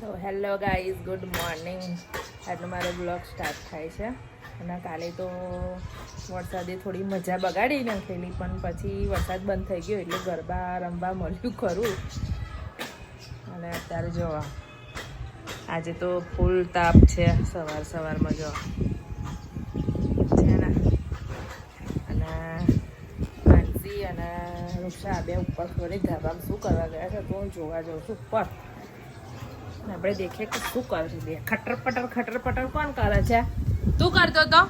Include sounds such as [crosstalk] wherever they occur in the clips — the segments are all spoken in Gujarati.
તો હેલો ગાઈઝ ગુડ મોર્નિંગ આટલો મારો બ્લોગ સ્ટાર્ટ થાય છે. અને કાલે તો વરસાદે થોડી મજા બગાડી નાખેલી, પણ પછી વરસાદ બંધ થઈ ગયો એટલે ગરબા રમવા મળ્યું ખરું. અને અત્યારે જોવા આજે તો ફૂલ તાપ છે સવાર સવારમાં જો. છે ને? અને માનસી અને રૂક્ષા બે ઉપર ખબર ધાબામાં શું કરવા ગયા છે તો હું જોવા જાઉં છું. ઉપર. આપણે દેખીએ કે શું કરે છે બે. ખટર પટર ખટર પટર કોણ કરે છે? તું કરતો તો?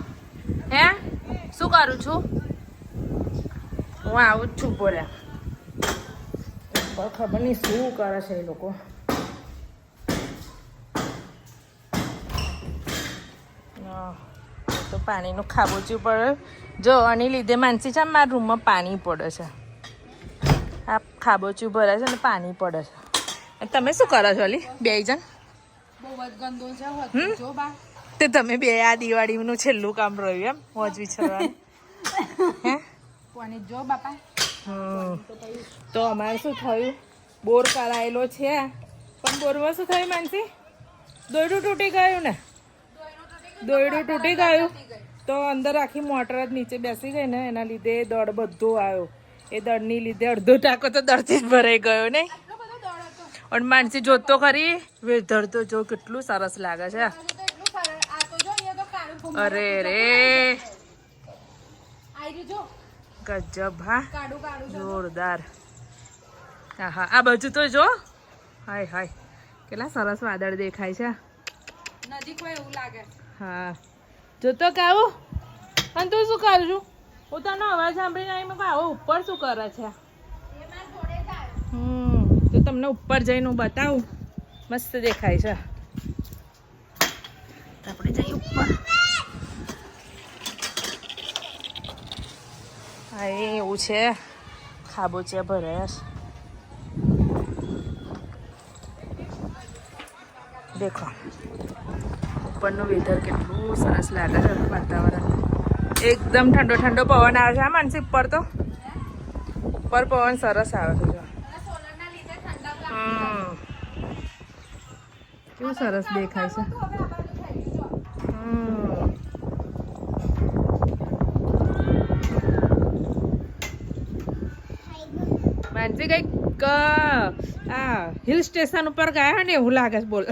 હે? શું કરું છું? હું આવું જ છું બોલ્યા ખબર નહીં શું કરે છે એ લોકો. તો પાણીનું ખાબોચું પડે. જો, આની લીધે માનસી છે મારા રૂમમાં પાણી પડે છે. આ ખાબોચું ભરે છે ને, પાણી પડે છે. અને તમે શું કરો છો અલી? બે જણ બહુ જ ગંદો છે જો બા. તે તમે બે આ દિવાળીનું છેલ્લું કામ રહ્યું એમ મોજ વિચારવાનું. [laughs] જો બાપા. તો અમારે શું થયું? બોર કરાયેલો છે. પણ બોરમાં શું થયું માનસી? દોયડું તૂટી ગયું ને? દોયડું તૂટી ગયું? તો અંદર આખી મોટર જ નીચે બેસી ગઈ ને એના લીધે દળ બધો આવ્યો. એ દળની લીધે અડધો ટાંકો તો દળથી જ ભરાઈ ગયો નહીં એટલો બધો દોડ હતો અને માનસી જોતો ખરી? વેધર તો જો કેટલું સરસ લાગે છે. અરે રે. ગજબ હા. જોરદાર. હા હા આ બાજુ તો જો. હાય હાય. કેટલા સરસ વાદળ દેખાય છે. નજીક હોય એવું લાગે હા. જોતો કાવું? અને તું શું કરું છું? હું તને અવાજ સાંભળીને આવી મેં કહું, આવો ઉપર શું કરે છે એ મારા જોડે જ આવ્યો. હમ તો તમને ઉપર જઈને બતાવું. મસ્ત દેખાય છે. આપણે જઈએ ઉપર. હા એવું છે. ખાબોચિયા ભરાયા છે દેખો. ઉપરનું વેધર કેટલું સરસ લાગે છે વાતાવરણ. એકદમ ઠંડો ઠંડો પવન આવે છે. આ માનસી, ઉપર તો. ઉપર પવન સરસ આવે છે જો અને સોલરના લીધે ઠંડક લાગે. હમ. કેવું સરસ દેખાય છે. માનસી કંઈક આ હિલ સ્ટેશન ઉપર ગયા હોય ને એવું લાગે છે બોલ.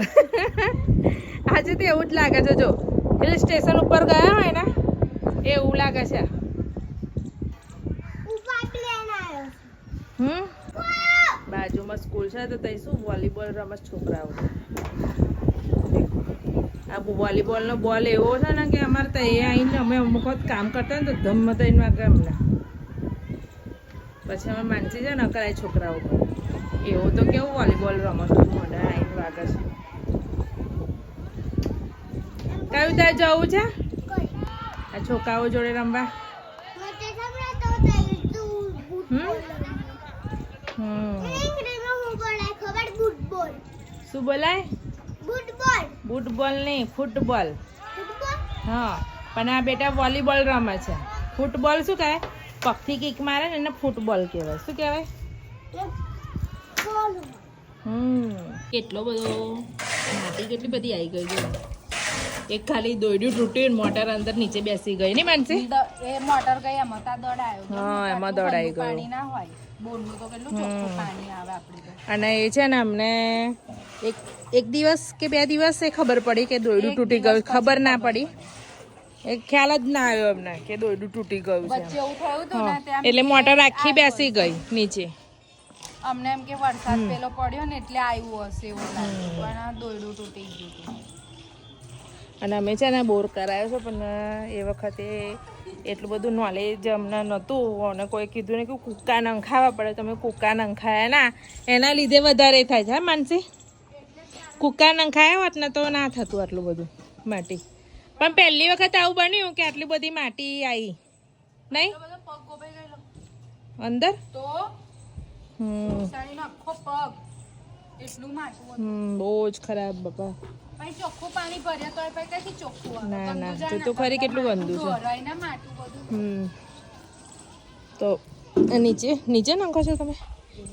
આજે તો એવું જ લાગે છે જો. હિલ સ્ટેશન ઉપર ગયા હોય ને એવું લાગે છે. હમ? બાજુમાં સ્કૂલ છે તો ત્યાં શું વોલીબોલ રમત છોકરાઓ. આ વોલીબોલનો બોલ એવો છે ને કે અમારે તો એ આવીને અમે અમુક વખત કામ કરતા ને તો ધમ્મ થઈને વાગે અમને. પછી અમે માનસી છે ને કરાય છોકરાઓ પર. એવો તો કેવું વોલીબોલ રમત મોઢા આવીને વાગે છે કયું ત્યાં જવું છે? આ છોકરાઓ જોડે રમવા? હમ? હમ. શું બોલાય? ફૂટબોલ. નહીં ફૂટબોલ. હા પણ આ બેટા વોલીબોલ રમે છે. ફૂટબોલ શું કહેવાય? પગથી કિક મારે ને એને ફૂટબોલ કહેવાય. શું કહેવાય? હમ. કેટલો બધો માટી કેટલી બધી આવી ગઈ છે. એક ખાલી દોડ્યું તૂટ્યું મોટર અંદર નીચે બેસી ગઈ. નહીં માનસી? એ મોટર ગઈ એમાં તા દોડાયો હા, એમાં દોડાઈ ગયું. પાણી ના હોય. બોરનું તો કેટલું ચોખ્ખું પાણી આવે આપણે અને એ છે ને અમને એક એક દિવસ કે બે દિવસ એ ખબર પડી કે દોયડું તૂટી ગયું. ખબર ના પડી. એ ખ્યાલ જ ના આવ્યો અમને કે દોયડું તૂટી ગયું છે એટલે મોટર આખી બેસી ગઈ નીચે. અમને એમ કે વરસાદ પેલો પડ્યો ને એટલે આવ્યું હશે એવું પણ દોયડું તૂટી ગયું અને અમે છે ને બોર કરાયો છે પણ એ વખતે એટલું બધું નોલેજ અમને નહોતું. અને કોઈ કીધું ને કે કૂકા નંખાવા પડે. તમે કૂકા નંખાયા ના. એના લીધે વધારે થાય છે હા માનસી? કૂકા નંખાયા હોત ને તો ના થતું આટલું બધું માટી. પણ પહેલી વખત આવું બન્યું કે આટલી બધી માટી આવી નહીં? અંદર? બહુ જ ખરાબ બાપા. ના, ના, તો ખરી કેટલું ગંદુ છે. હમ. તો નીચે નીચે નાખો છો તમે?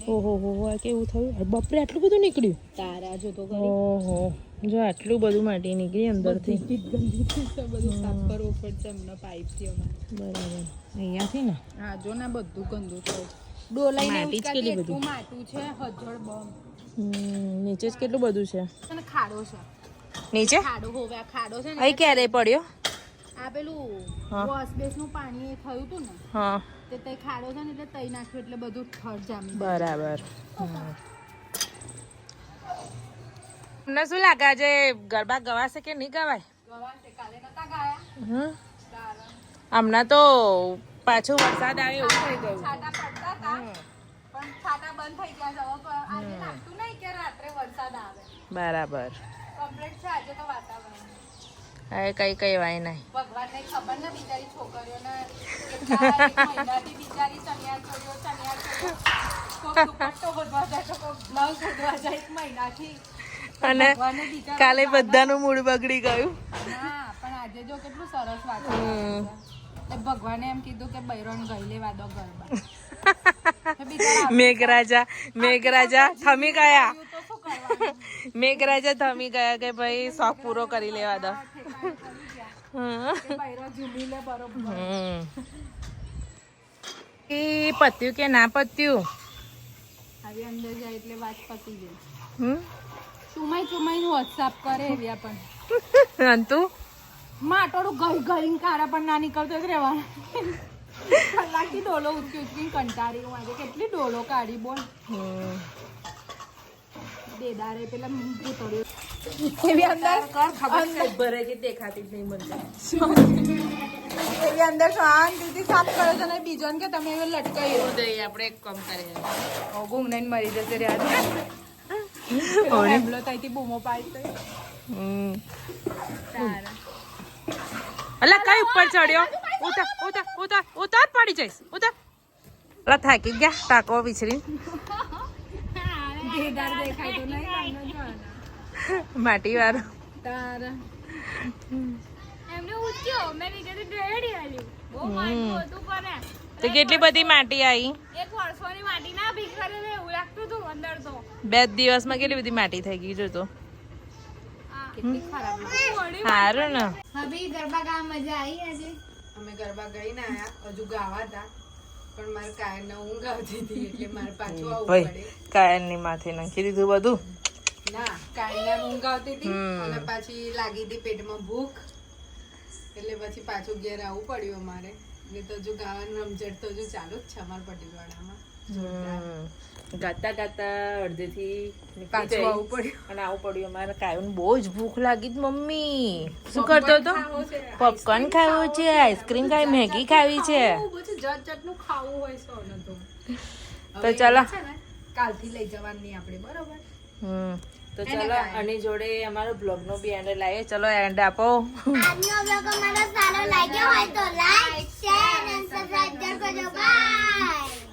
ઓહો હો હો આ કેવું થયું? બપરે આટલું બધું નીકળ્યું? તારા જો તો ઓહો જો આટલું બધું માટી નીકળી અંદરથી. ગંદી બધું સાફ કરવું પડશે હમણાં પાઇપથી અમારે બરાબર. અહીંયાથી ને? હા જો ને બધું ગંદુ થયું. ડોલાઈને માટી જ કેટલી માટું છે હજળ બમ. હમ, નીચે જ કેટલું બધું છે? અને ખાડો છે. નીચે? ખાડો હોવે આ ખાડો છે ને અહીં ક્યારે પડ્યો? આ પેલું વોશ બેસ બેસનું પાણી થયું હતું ને હા. તે તઈ ખાડો છે ને એટલે તઈ નાખ્યું એટલે બધું થડ જામી બરાબર. તમને શું લાગે આજે ગરબા ગવાશે કે નહીં ગવાય? ગવાશે કાલે નતા ગાયા. હમણાં તો પાછો વરસાદ આવે એવું થઈ ગયું. છાંટા પડતા હતા પણ છાંટા બંધ થઈ ગયા છે. હવે આજે લાગતું નહીં કે રાત્રે વરસાદ આવે. બરાબર. કમ્પ્લીટ છે આજે તો વાતાવરણ. હવે કઈ કઈ વાય નહીં. ભગવાનને ખબર ને બિચારી છોકરીઓને મહિનાથી બિચારી ચણિયાર ચોળીઓ ચણિયાર ચોળીઓ દુપટ્ટો બધવા જાય તો બ્લાઉઝ બધવા જાય એક મહિનાથી. અને કાલે બધાનું મૂડ બગડી ગયું. હા પણ આજે જો કેટલું સરસ વાતાવરણ. એટલે ભગવાને એમ કીધું કે બૈરોન ગઈ લેવા દો ગરબા. [laughs] મેઘરાજા મેઘરાજા થમી ગયા? કરવાનું મેઘરાજા થમી ગયા કે ભાઈ શોખ પૂરો કરી લેવા દો. એ પત્યું કે ના પત્યું? આવી અંદર જાય એટલે વાત પતી જાય હમ? ચુમાઈ ચુમાઈ વોટ્સઅપ કરે એવી પણ અંતુ માટોડું ગઈ ગઈને કારા પણ ના નીકળતો જ રહેવાના. કલાકથી ડોલો ઉચકી ઉચકી કંટાળી હું આજે કેટલી ડોલો કાઢી બોલ. દેદારે પેલા ભૂતોડ્યો એવી અંદર ભરે છે? દેખાતી જ નહીં મને. એવી અંદર શાંતિથી સાફ કરો છે ને બીજો ને કે તમે એવો લટકાઈ એવું દઈએ આપણે એક કામ કરીએ. ગુંગને મરી જશે રે આજે. હેબલો ત્યાંથી બૂમો પાડી અલા કઈ ઉપર ચડ્યો? ઉતાર ઉતાર ઉતાર ઉતાર પડી જઈશ. ઉતાર. અલા થાકી ગયા ટાકો વિચરી દેખાય તો નહીં માટી વાળો તારા. એમને ઉઠ્યો. મેં નીચેથી ડેડી આલ્યું બહુ માઠું હતું પણ તો કેટલી બધી માટી આવી? એક વર્ષોની માટી ના ભીખ કરે એવું લાગતું હતું અંદર તો. બે દિવસમાં કેટલી બધી માટી થઈ ગઈ જો તો. કેટલી ખરાબ સારું ને. હવે ગરબા ગામ મજા આવી આજે? અમે ગરબા ગઈ ને આયા. હજુ ગાવા હતા. પણ મારે કાયને ઊંઘ આવતી હતી એટલે મારે પાછું આવવું પડે. કાયલની માથે નાખી દીધું બધું? ના કાયને ઊંઘ આવતી હતી અને પાછી લાગી હતી પેટમાં ભૂખ. એટલે પછી પાછું ઘેર આવવું પડ્યું અમારે. ને તો ગાવાનું રમઝટ તો ચાલુ જ છે અમારા પટેલવાડામાં ગાતા ગાતા અડધેથી પાછું આવું પડ્યું. અને આવું પડ્યું. અમારે કાયું બહુ જ ભૂખ લાગી જ મમ્મી. શું કરતો હતો? પોપકોર્ન ખાવું છે આઈસ્ક્રીમ ખાવી મેગી ખાવી છે. જાત જાતનું ખાવું હોય સોને તો. તો ચાલો. કાલથી લઈ જવાનું આપણે બરોબર? હમ. તો ચલો. આની જોડે અમારો બ્લોગ નો બી એન્ડ લાવીએ. ચલો એન્ડ આપો. આજનો બ્લોગ અમારો સારો લાગ્યો હોય તો લાઈક શેર અને સબસ્ક્રાઇબ કરજો. બાય